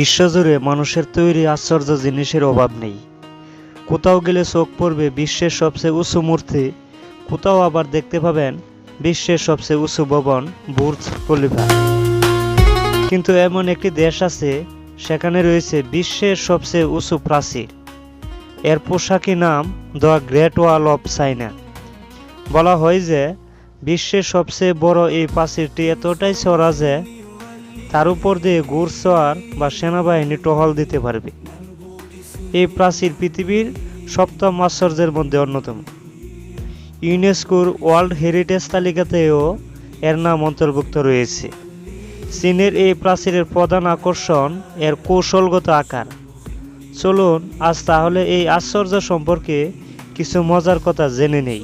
বিশ্বজুড়ে মানুষের তৈরি আশ্চর্য জিনিসের অভাব নেই। কোথাও গেলে চোখ পড়বে বিশ্বের সবচেয়ে উঁচু মূর্তি, কোথাও আবার দেখতে পাবেন বিশ্বের সবচেয়ে উঁচু ভবন, বুর্জ খলিফা। কিন্তু এমন একটি দেশ আছে, সেখানে রয়েছে বিশ্বের সবচেয়ে উঁচু প্রাচীর। এর পোশাকি নাম the great wall of China বলা হয় যে, বিশ্বের সবচেয়ে বড় এই প্রাচীরটি এতটাই চড়া যে তার উপর দিয়ে ঘুরসওয়ার বা সেনাবাহিনী টহল দিতে পারবে। এই প্রাচীর পৃথিবীর সপ্তম আশ্চর্যের মধ্যে অন্যতম। ইউনেস্কোর ওয়ার্ল্ড হেরিটেজ তালিকাতেও এর নাম অন্তর্ভুক্ত রয়েছে। চীনের এই প্রাচীরের প্রধান আকর্ষণ এর কৌশলগত আকার। চলুন, আজ তাহলে এই আশ্চর্য সম্পর্কে কিছু মজার কথা জেনে নেই।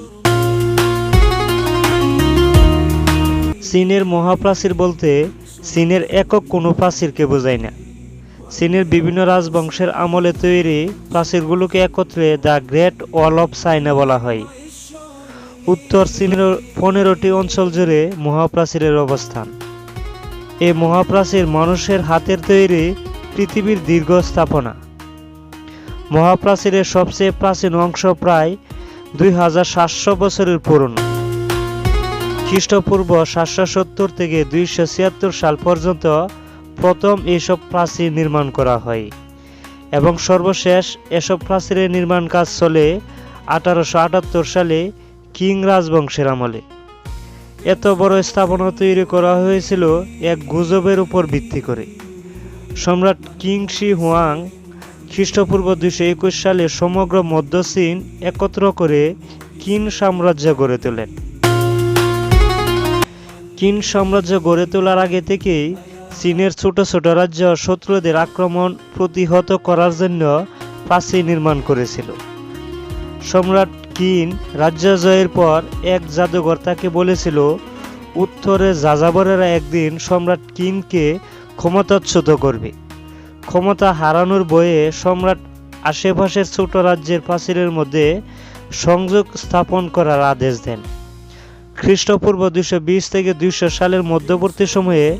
চীনের মহাপ্রাচীর বলতে চীনের একক কোনো প্রাচীরকে বোঝায় না। চীনের বিভিন্ন রাজবংশের আমলে তৈরি প্রাচীরগুলোকে একত্রে the great wall of China বলা হয়। উত্তর চীনের পনেরোটি অঞ্চল জুড়ে মহাপ্রাচীরের অবস্থান। এই মহাপ্রাচীর মানুষের হাতের তৈরি পৃথিবীর দীর্ঘ স্থাপনা। মহাপ্রাচীরের সবচেয়ে প্রাচীন অংশ প্রায় দুই হাজার সাতশো বছরের পুরনো। খ্রিস্টপূর্ব সাতশো সত্তর থেকে দুইশো ছিয়াত্তর সাল পর্যন্ত প্রথম এইসব প্রাচীর নির্মাণ করা হয় এবং সর্বশেষ এসব প্রাচীরের নির্মাণ কাজ চলে আঠারোশো আটাত্তর সালে কিং রাজবংশের আমলে। এত বড় স্থাপনা তৈরি করা হয়েছিল এক গুজবের উপর ভিত্তি করে। সম্রাট কিং শি হুয়াং খ্রিস্টপূর্ব দুইশো একুশ সালে সমগ্র মধ্য চীন একত্র করে কিন সাম্রাজ্য গড়ে তোলেন। কিন সাম্রাজ্য গড়ে তোলার আগে থেকেই চীনের ছোট ছোট রাজ্য শত্রুদের আক্রমণ প্রতিহত করার জন্য প্রাচীর নির্মাণ করেছিল। সম্রাট কিন রাজ্য জয়ের পর এক জাদুঘর তাকে বলেছিল, উত্তরে যাযাবরেরা একদিন সম্রাট কিনকে ক্ষমতাচ্যুত করবে। ক্ষমতা হারানোর বয়ে সম্রাট আশেপাশের ছোট রাজ্যের প্রাচীরের মধ্যে সংযোগ স্থাপন করার আদেশ দেন। খ্রিস্টপূর্ব দুশো বিশ থেকে দুইশো সালের মধ্যবর্তী সময়ে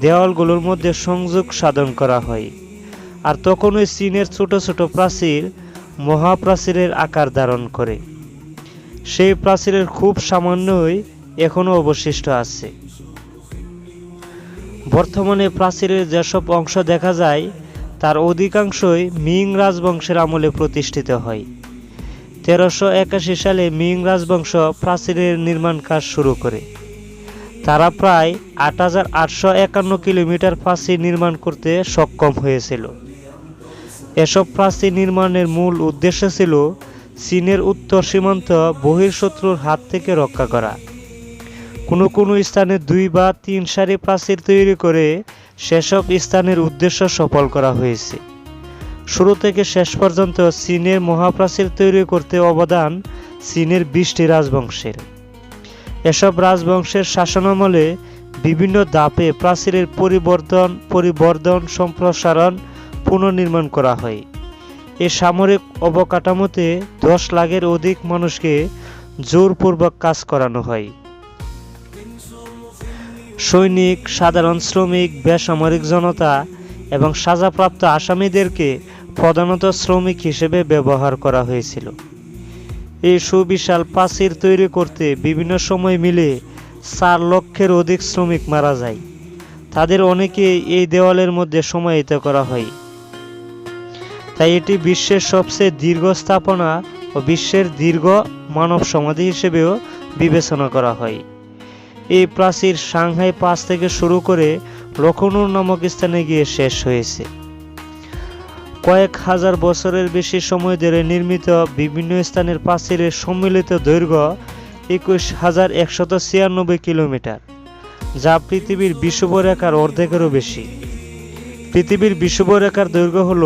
দেওয়ালগুলোর মধ্যে সংযোগ সাধন করা হয়। আর তখন ওই চীনের ছোট ছোট প্রাচীর মহাপ্রাচীরের আকার ধারণ করে। সেই প্রাচীরের খুব সামান্যই এখনও অবশিষ্ট আছে। বর্তমানে প্রাচীরের যেসব অংশ দেখা যায়, তার অধিকাংশই মিং রাজবংশের আমলে প্রতিষ্ঠিত হয়। তেরোশো একাশি সালে মিং রাজবংশ প্রাচীরের নির্মাণ কাজ শুরু করে। তারা প্রায় আট হাজার আটশো একান্ন কিলোমিটার প্রাচীর নির্মাণ করতে সক্ষম হয়েছিল। এসব প্রাচীর নির্মাণের মূল উদ্দেশ্য ছিল চীনের উত্তর সীমান্ত বহির্শত্রুর হাত থেকে রক্ষা করা। কোনো কোনো স্থানে দুই বা তিন সারি প্রাচীর তৈরি করে সেসব স্থানের উদ্দেশ্য সফল করা হয়েছে। শুরু থেকে শেষ পর্যন্ত চীনের মহাপ্রাচীর তৈরি করতে অবদান চীনের বিশটি রাজবংশের। এসব রাজবংশের শাসনামলে বিভিন্ন ধাপে প্রাচীরের পরিবর্তন, পরিবর্ধন, সম্প্রসারণ পুনর্নির্মাণ করা হয়। এ সামরিক অবকাঠামোতে দশ লাখের অধিক মানুষকে জোরপূর্বক কাজ করানো হয়। সৈনিক, সাধারণ শ্রমিক, বেসামরিক জনতা এবং সাজাপ্রাপ্ত আসামিদেরকে প্রধানত শ্রমিক হিসেবে ব্যবহার করা হয়েছিল। এই সুবিশাল প্রাচীর তৈরি করতে বিভিন্ন সময় মিলে চার লক্ষের অধিক শ্রমিক মারা যায়। তাদের অনেকে এই দেওয়ালের মধ্যে সমাহিত করা হয়। তাই এটি বিশ্বের সবচেয়ে দীর্ঘ স্থাপনা ও বিশ্বের দীর্ঘ মানব সমাধি হিসেবেও বিবেচনা করা হয়। এই প্রাচীর সাংহাই পাস থেকে শুরু করে লখনৌ নামক স্থানে গিয়ে শেষ হয়েছে। কয়েক হাজার বছরের বেশি সময় ধরে নির্মিত বিভিন্ন স্থানের প্রাচীরের সম্মিলিত দৈর্ঘ্য একুশ হাজার একশত ছিয়ানব্বই কিলোমিটার, যা পৃথিবীর বিষুবরেখার অর্ধেকেরও বেশি। পৃথিবীর বিষুবরেখার দৈর্ঘ্য হল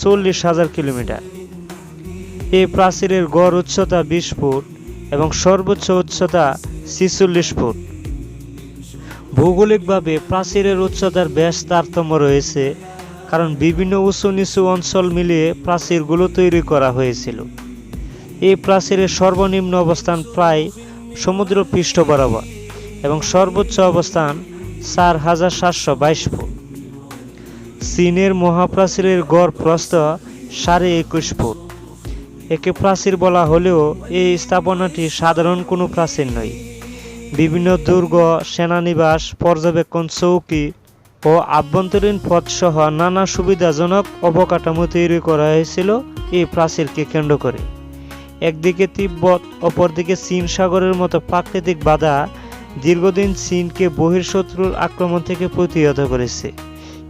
চল্লিশ হাজার কিলোমিটার। এই প্রাচীরের গড় উচ্চতা বিশ ফুট এবং সর্বোচ্চ উচ্চতা ছিচল্লিশ ফুট। ভৌগোলিকভাবে প্রাচীরের উচ্চতার বেশ তারতম্য রয়েছে কারণ বিভিন্ন উঁচু নিচু অঞ্চল মিলিয়ে প্রাচীরগুলো তৈরি করা হয়েছিল। এই প্রাচীরের সর্বনিম্ন অবস্থান প্রায় সমুদ্র পৃষ্ঠ বরাবর এবং সর্বোচ্চ অবস্থান চার হাজার সাতশো বাইশ ফুট। চীনের মহাপ্রাচীরের গড় প্রস্থ সাড়ে একুশ ফুট। একে প্রাচীর বলা হলেও এই স্থাপনাটি সাধারণ কোনো প্রাচীর নয়। বিভিন্ন দুর্গ, সেনানিবাস, পর্যবেক্ষণ চৌকি ও আভ্যন্তরীণ পথসহ নানা সুবিধাজনক অবকাঠামো তৈরি করা হয়েছিল এই প্রাচীরকে কেন্দ্র করে। একদিকে তিব্বত, অপরদিকে চীন সাগরের মতো প্রাকৃতিক বাধা দীর্ঘদিন চীনকে বহির্শত্রুর আক্রমণ থেকে প্রতিহত করেছে।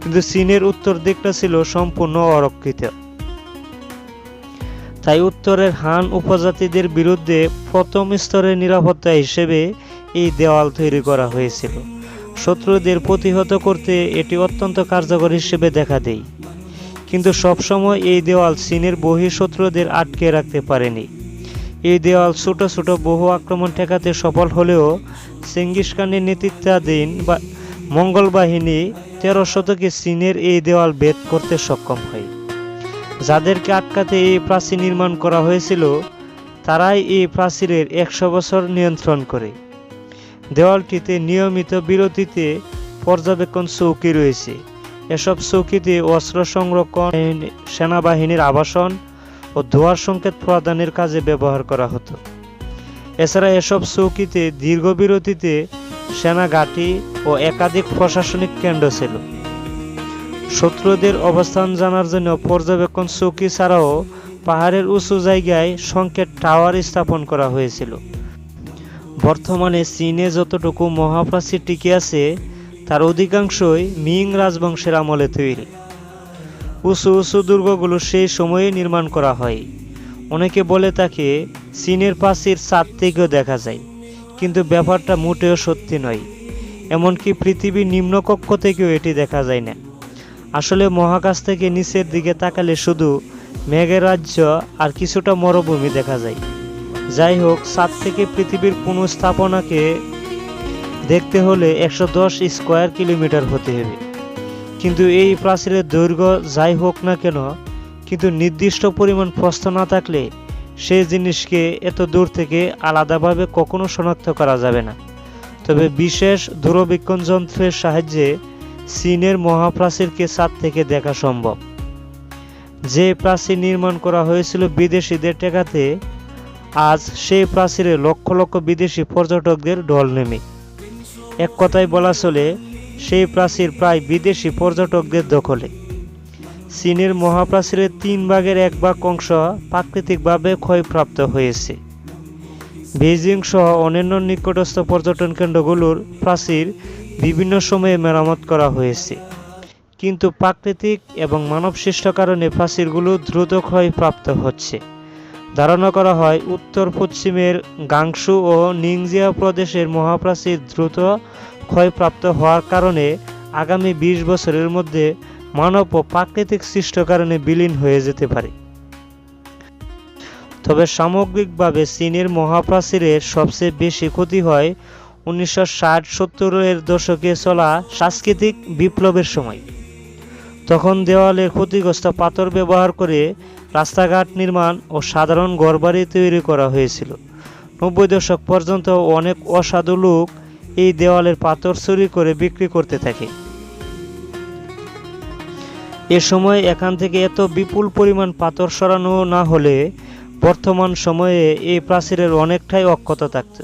কিন্তু চীনের উত্তর দিকটা ছিল সম্পূর্ণ অরক্ষিত। তাই উত্তরের হান উপজাতিদের বিরুদ্ধে প্রথম স্তরের নিরাপত্তা হিসেবে এই দেওয়াল তৈরি করা হয়েছিল। শত্রুদের প্রতিহত করতে এটি অত্যন্ত কার্যকর হিসেবে দেখা দেয়। কিন্তু সবসময় এই দেওয়াল চীনের বহিঃশত্রুদের আটকে রাখতে পারেনি। এই দেওয়াল ছোট ছোট বহু আক্রমণ ঠেকাতে সফল হলেও চেঙ্গিস খানের নেতৃত্বাধীন বা মঙ্গল বাহিনী তেরো শতকে চীনের এই দেওয়াল ভেদ করতে সক্ষম হয়। যাদেরকে আটকাতে এই প্রাচীর নির্মাণ করা হয়েছিল, তারাই এই প্রাচীরের একশো বছর নিয়ন্ত্রণ করে। দেওয়ালটিতে নিয়মিত বিরতিতে পর্যবেক্ষণ চৌকি রয়েছে। এসব চৌকিতে অস্ত্র সংরক্ষণ, সেনাবাহিনীর আবাসন ও ধোয়ার সংকেত প্রদানের কাজে ব্যবহার করা হতো। এছাড়া এসব চৌকিতে দীর্ঘ বিরতিতে সেনা ঘাঁটি ও একাধিক প্রশাসনিক কেন্দ্র ছিল। শত্রুদের অবস্থান জানার জন্য পর্যবেক্ষণ চৌকি ছাড়াও পাহাড়ের উঁচু জায়গায় সংকেত টাওয়ার স্থাপন করা হয়েছিল। বর্তমানে চীনে যতটুকু মহাপ্রাচীর টিকে আছে, তার অধিকাংশই মিং রাজবংশের আমলে তৈরি। উঁচু উঁচু দুর্গগুলো সেই সময়ে নির্মাণ করা হয়। অনেকে বলে তাকে চীনের প্রাচীর চাঁদ থেকেও দেখা যায়, কিন্তু ব্যাপারটা মোটেও সত্যি নয়। এমনকি পৃথিবীর নিম্নকক্ষ থেকেও এটি দেখা যায় না। আসলে মহাকাশ থেকে নিচের দিকে তাকালে শুধু মেঘের রাজ্য আর কিছুটা মরুভূমি দেখা যায়। যাই হোক চাঁদ থেকে পৃথিবীর কোনো স্থাপনাকে দেখতে হলে একশো দশ স্কোয়ার কিলোমিটার হতে হবে। কিন্তু এই প্রাচীরের দৈর্ঘ্য যাই হোক না কেন, কিন্তু নির্দিষ্ট পরিমাণ প্রস্থ না থাকলে সেই জিনিসকে এত দূর থেকে আলাদাভাবে কখনো শনাক্ত করা যাবে না। তবে বিশেষ দূরবীক্ষণ যন্ত্রের সাহায্যে চীনের মহাপ্রাচীরকে চাঁদ থেকে দেখা সম্ভব। যে প্রাচীর নির্মাণ করা হয়েছিল বিদেশিদের টেকাতে আজ সেই প্রাচীরে লক্ষ লক্ষ বিদেশি পর্যটকদের ঢল নেমে। এক কথায় বলা চলে, সেই প্রাচীর প্রায় বিদেশি পর্যটকদের দখলে। চীনের মহাপ্রাচীরের তিন ভাগের এক ভাগ অংশ প্রাকৃতিকভাবে ক্ষয়প্রাপ্ত হয়েছে। বেইজিং সহ অন্যান্য নিকটস্থ পর্যটন কেন্দ্রগুলোর প্রাচীর বিভিন্ন সময়ে মেরামত করা হয়েছে। কিন্তু প্রাকৃতিক এবং মানবসৃষ্ট কারণে প্রাচীরগুলো দ্রুত ক্ষয়প্রাপ্ত হচ্ছে। ধারণা করা হয়, উত্তর পশ্চিমের গাংসু ও নিংজিয়া প্রদেশের মহাপ্রাচীর দ্রুত ক্ষয়প্রাপ্ত হওয়ার কারণে আগামী ২০ বছরের মধ্যে মানব ও প্রাকৃতিক সৃষ্ট কারণে বিলীন হয়ে যেতে পারে। তবে সামগ্রিকভাবে চীনের মহাপ্রাচীরের সবচেয়ে বেশি ক্ষতি হয় উনিশশো ষাট সত্তরের দশকে চলা সাংস্কৃতিক বিপ্লবের সময়। তখন দেওয়ালে ক্ষতিগ্রস্ত পাথর ব্যবহার করে রাস্তাঘাট নির্মাণ ও সাধারণ ঘরবাড়ি তৈরি করা হয়েছিল। নব্বই দশক পর্যন্ত অনেক অসাধু লোক এই দেওয়ালের পাথর চুরি করে বিক্রি করতে থাকে। এ সময় এখান থেকে এত বিপুল পরিমাণ পাথর সরানো না হলে বর্তমান সময়ে এই প্রাচীরের অনেকটাই অক্ষত থাকত।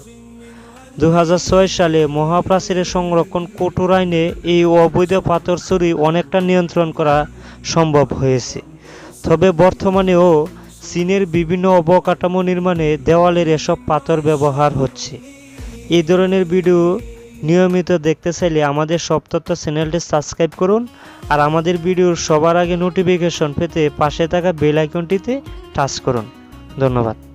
দু হাজার ছয় সালে মহাপ্রাচীরের সংরক্ষণ কঠোর আইনে এই অবৈধ পাথর চুরি অনেকটা নিয়ন্ত্রণ করা সম্ভব হয়েছে। তবে বর্তমানেও চীনের বিভিন্ন অবকাঠামো নির্মাণে দেওয়ালের এসব পাথর ব্যবহার হচ্ছে। এই ধরনের ভিডিও নিয়মিত দেখতে চাইলে আমাদের সপ্তত্ব চ্যানেলটি সাবস্ক্রাইব করুন আর আমাদের ভিডিওর সবার আগে নোটিফিকেশন পেতে পাশে থাকা বেল আইকনটিতে টাচ করুন। ধন্যবাদ।